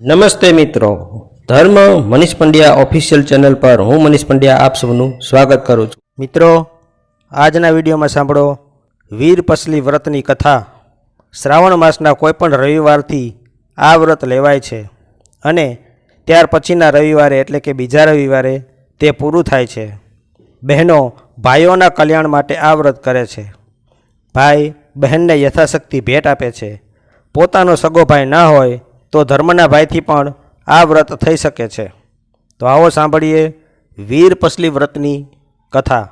નમસ્તે મિત્રો. ધર્મ મનીષ પંડ્યા ઓફિશિયલ ચેનલ પર હું મનીષ પંડ્યા આપ સૌનું સ્વાગત કરું છું. મિત્રો, આજના વિડીયોમાં સાંભળો વીર પસલી વ્રતની કથા. શ્રાવણ માસના કોઈપણ રવિવારથી આ વ્રત લેવાય છે અને ત્યાર પછીના રવિવારે એટલે કે બીજા રવિવારે તે પૂરું થાય છે. બહેનો ભાઈઓના કલ્યાણ માટે આ વ્રત કરે છે. ભાઈ બહેનને યથાશક્તિ ભેટ આપે છે. પોતાનો સગો ભાઈ ના હોય તો ધર્મના ભાઈથી પણ આ વ્રત થઈ શકે છે. તો આવો સાંભળીએ વીર પસલી વ્રતની કથા.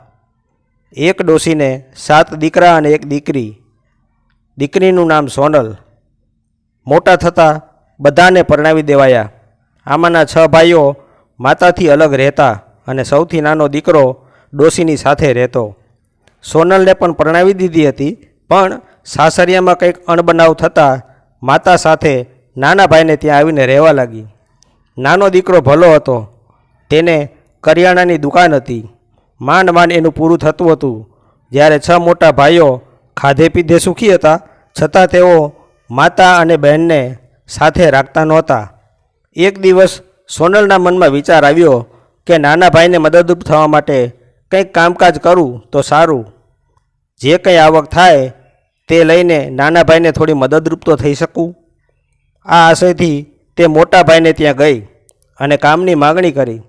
એક ડોશીને સાત દીકરા અને એક દીકરી. દીકરીનું નામ સોનલ. મોટા થતાં બધાને પરણાવી દેવાયા. આમાંના છ ભાઈઓ માતાથી અલગ રહેતા અને સૌથી નાનો દીકરો ડોશીની સાથે રહેતો. સોનલને પણ પરણાવી દીધી હતી, પણ સાસરિયામાં કંઈક અણબનાવ થતાં માતા સાથે નાના ભાઈને ત્યાં આવીને રહેવા લાગી. નાનો દીકરો ભલો હતો. તેને કરિયાણાની દુકાન હતી. માંડ માંડ એનું પૂરું થતું હતું. જ્યારે છ મોટા ભાઈઓ ખાધે પીધે સુખી હતા, છતાં તેઓ માતા અને બહેનને સાથે રાખતા નહોતા. એક દિવસ સોનલના મનમાં વિચાર આવ્યો કે નાના ભાઈને મદદરૂપ થવા માટે કંઈક કામકાજ કરું તો સારું. જે કંઈ આવક થાય તે લઈને નાના ભાઈને થોડી મદદરૂપ તો થઈ શકું? આ આશયથી તે મોટા ભાઈને ત્યાં ગઈ અને કામની માગણી કરી,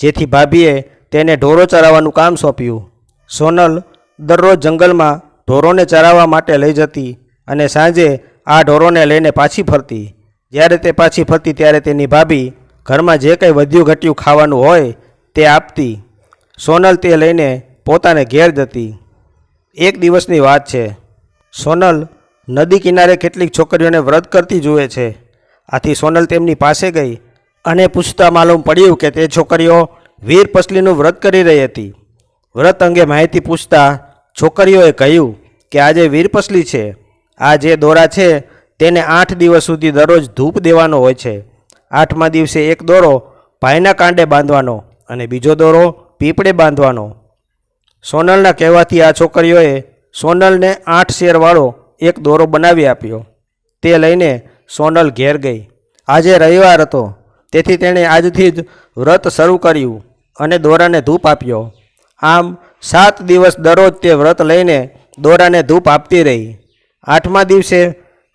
જેથી ભાભીએ તેને ઢોરો ચરાવવાનું કામ સોંપ્યું. સોનલ દરરોજ જંગલમાં ઢોરોને ચરાવવા માટે લઈ જતી અને સાંજે આ ઢોરોને લઈને પાછી ફરતી. જ્યારે તે પાછી ફરતી ત્યારે તેની ભાભી ઘરમાં જે કંઈ વધ્યું ઘટ્યું ખાવાનું હોય તે આપતી. સોનલ તે લઈને પોતાને ઘેર જતી. એક દિવસની વાત છે. સોનલ નદી કિનારે કેટલીક છોકરીઓને વ્રત કરતી જુએ છે. આથી સોનલ તેમની પાસે ગઈ અને પૂછતા માલુમ પડ્યું કે તે છોકરીઓ વીર પસલીનું વ્રત કરી રહી હતી. વ્રત અંગે માહિતી પૂછતા છોકરીઓએ કહ્યું કે આજે વીરપસલી છે. આ જે દોરા છે તેને આઠ દિવસ સુધી દરરોજ ધૂપ દેવાનો હોય છે. આઠમા દિવસે એક દોરો ભાઈના કાંડે બાંધવાનો અને બીજો દોરો પીપળે બાંધવાનો. સોનલના કહેવાથી આ છોકરીઓએ સોનલને આઠ શેરવાળો એક દોરો બનાવી આપ્યો. તે લઈને સોનલ ઘેર ગઈ. આજે રવિવાર હતો. તેથી તેણે આજથી જ વ્રત શરૂ કર્યું અને દોરાને ધૂપ આપ્યો. આમ સાત દિવસ દરરોજ તે વ્રત લઈને દોરાને ધૂપ આપતી રહી. આઠમા દિવસે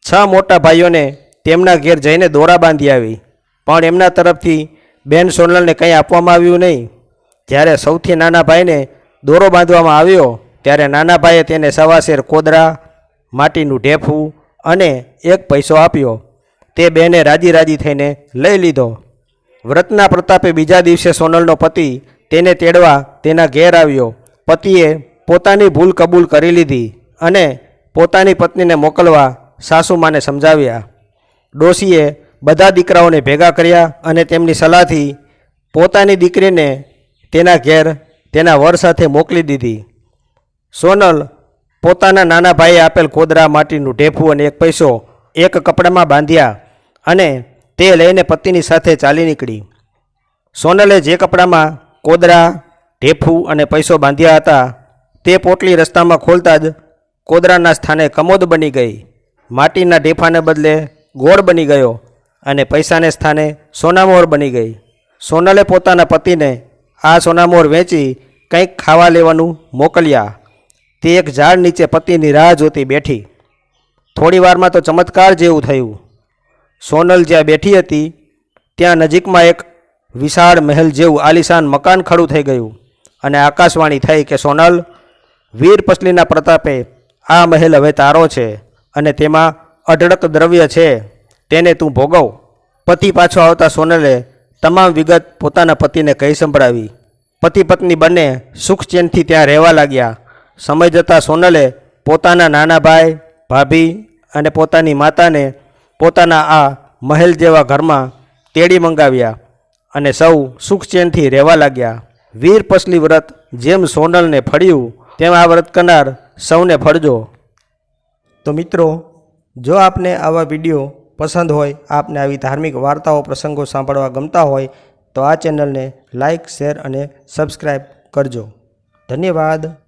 છ મોટા ભાઈઓને તેમના ઘેર જઈને દોરા બાંધી આવી. પણ એમના તરફથી બેન સોનલને કંઈ આપવામાં આવ્યું નહીં. જ્યારે સૌથી નાના ભાઈને દોરો બાંધવામાં આવ્યો, ત્યારે નાના ભાઈએ તેને સવાશેર કોદરા માટીનું ઢેફું અને એક પૈસો આપ્યો. તે બેને રાજી રાજી થઈને લઈ લીધો. વ્રતના પ્રતાપે બીજા દિવસે સોનલનો પતિ તેને તેડવા તેના ઘેર આવ્યો. પતિએ પોતાની ભૂલ કબૂલ કરી લીધી અને પોતાની પત્નીને મોકલવા સાસુમાને સમજાવ્યા. ડોશીએ બધા દીકરાઓને ભેગા કર્યા અને તેમની સલાહથી પોતાની દીકરીને તેના ઘેર તેના વર સાથે મોકલી દીધી. સોનલ પોતાના નાના ભાઈએ આપેલ કોદરા માટીનું ઢેફું અને એક પૈસો એક કપડામાં બાંધ્યા અને તે લઈને પતિની સાથે ચાલી નીકળી. સોનલે જે કપડામાં કોદરા ઢેફું અને પૈસો બાંધ્યા હતા, તે પોટલી રસ્તામાં ખોલતા જ કોદરાના સ્થાને કમોદ બની ગઈ. માટીના ઢેફાને બદલે ગોળ બની ગયો અને પૈસાને સ્થાને સોનામોર બની ગઈ. સોનલે પોતાના પતિને આ સોનામોર વેચી કંઈક ખાવા લેવાનું મોકલ્યા. તે એક ઝાડ નીચે પતિની રાહ જોતી બેઠી. થોડી વારમાં તો ચમત્કાર જેવું થયું. સોનલ જ્યાં બેઠી હતી, ત્યાં નજીકમાં એક વિશાળ મહેલ જેવું આલિશાન મકાન ખડું થઈ ગયું અને આકાશવાણી થઈ કે, સોનલ, વીર પસલીના પ્રતાપે આ મહેલ હવે તારો છે અને તેમાં અઢળક દ્રવ્ય છે, તેને તું ભોગવ. પતિ પાછો આવતા સોનલે તમામ વિગત પોતાના પતિને કહી સંભળાવી. પતિ પત્ની બંને સુખ ચેનથી ત્યાં રહેવા લાગ્યા. સમય જતાં સોનલે પોતાના નાના ભાઈ, ભાભી અને પોતાની માતાને પોતાના આ મહેલ જેવા ઘરમાં તેડી મંગાવ્યા અને સૌ સુખચેનથી રહેવા લાગ્યા. વીર પસલી વ્રત જેમ સોનલને ફળ્યું, તેમ આ વ્રત કરનાર સૌને ફળજો. તો મિત્રો, જો આપને આવા વીડિયો પસંદ હોય, આપને આવી ધાર્મિક વાર્તાઓ, પ્રસંગો સાંભળવા ગમતા હોય, તો આ ચેનલને લાઇક શેર અને સબસ્ક્રાઈબ કરજો. ધન્યવાદ.